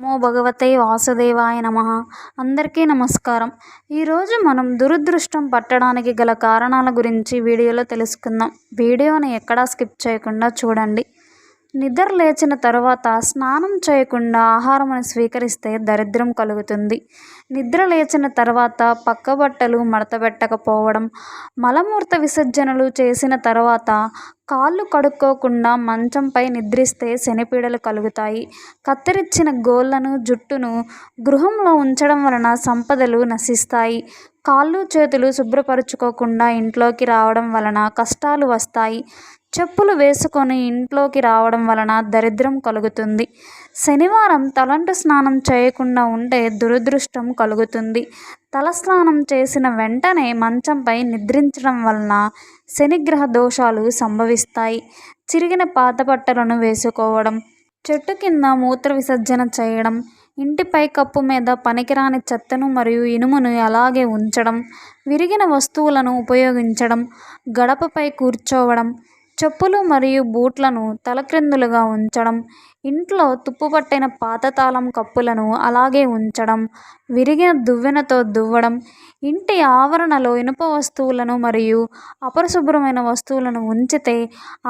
నమో భగవతే వాసుదేవాయ నమ. అందరికీ నమస్కారం. ఈరోజు మనం దురదృష్టం పట్టడానికి గల కారణాల గురించి వీడియోలో తెలుసుకుందాం. వీడియోని ఎక్కడా స్కిప్ చేయకుండా చూడండి. నిద్ర లేచిన తర్వాత స్నానం చేయకుండా ఆహారమును స్వీకరిస్తే దరిద్రం కలుగుతుంది. నిద్ర లేచిన తర్వాత పక్క బట్టలు మడతపెట్టకపోవడం మలమూర్త విసర్జనలు చేసిన తర్వాత కాళ్ళు కడుక్కోకుండా మంచంపై నిద్రిస్తే శనిపీడలు కలుగుతాయి. కత్తిరించిన గోళ్ళను జుట్టును గృహంలో ఉంచడం వలన సంపదలు నశిస్తాయి. కాళ్ళు చేతులు శుభ్రపరచుకోకుండా ఇంట్లోకి రావడం వలన కష్టాలు వస్తాయి. చెప్పులు వేసుకొని ఇంట్లోకి రావడం వలన దరిద్రం కలుగుతుంది. శనివారం తలంటు స్నానం చేయకుండా ఉంటే దురదృష్టం కలుగుతుంది. తలస్నానం చేసిన వెంటనే మంచంపై నిద్రించడం వలన శనిగ్రహ దోషాలు సంభవిస్తాయి. చిరిగిన పాత బట్టలను వేసుకోవడం చెట్టు కింద మూత్ర విసర్జన చేయడం ఇంటి పైకప్పు మీద పనికిరాని చెత్తను మరియు ఇనుమును అలాగే ఉంచడం విరిగిన వస్తువులను ఉపయోగించడం గడపపై కూర్చోవడం చెప్పులు మరియు బూట్లను తలక్రిందులుగా ఉంచడం ఇంట్లో తుప్పుపట్టిన పాత తాళం కప్పులను అలాగే ఉంచడం విరిగిన దువ్వెనతో దువ్వడం ఇంటి ఆవరణలో ఇనుప వస్తువులను మరియు అపరిశుభ్రమైన వస్తువులను ఉంచితే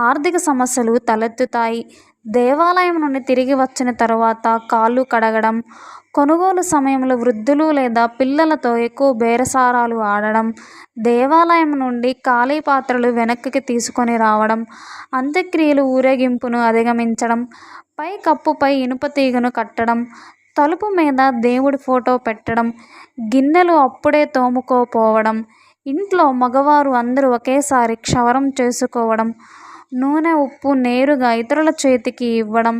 ఆర్థిక సమస్యలు తలెత్తుతాయి. దేవాలయం నుండి తిరిగి వచ్చిన తర్వాత కాళ్ళు కడగడం కొనుగోలు సమయంలో వృద్ధులు లేదా పిల్లలతో ఎక్కువ బేరసారాలు ఆడడం దేవాలయం నుండి ఖాళీ పాత్రలు వెనక్కి తీసుకొని రావడం అంత్యక్రియలు ఊరేగింపును అధిగమించడం పై కప్పుపై ఇనుప తీగను కట్టడం తలుపు మీద దేవుడి ఫోటో పెట్టడం గిన్నెలు అప్పుడే తోముకోపోవడం ఇంట్లో మగవారు అందరూ ఒకేసారి క్షవరం చేసుకోవడం నూనె ఉప్పు నేరుగా ఇతరుల చేతికి ఇవ్వడం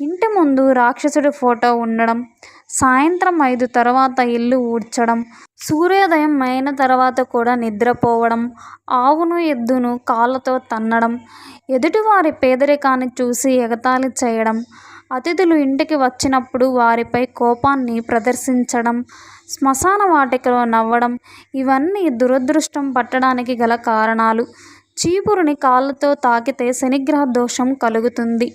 ఇంటి ముందు రాక్షసుడి ఫోటో ఉండడం సాయంత్రం ఐదు తర్వాత ఇల్లు ఊడ్చడం సూర్యోదయం అయిన తర్వాత కూడా నిద్రపోవడం ఆవును ఎద్దును కాళ్ళతో తన్నడం ఎదుటివారి పేదరికాన్ని చూసి ఎగతాళి చేయడం అతిథులు ఇంటికి వచ్చినప్పుడు వారిపై కోపాన్ని ప్రదర్శించడం శ్మశాన వాటికలో నవ్వడం ఇవన్నీ దురదృష్టం పట్టడానికి గల కారణాలు. చీపురుని కాళ్ళతో తాకితే శనిగ్రహ దోషం కలుగుతుంది.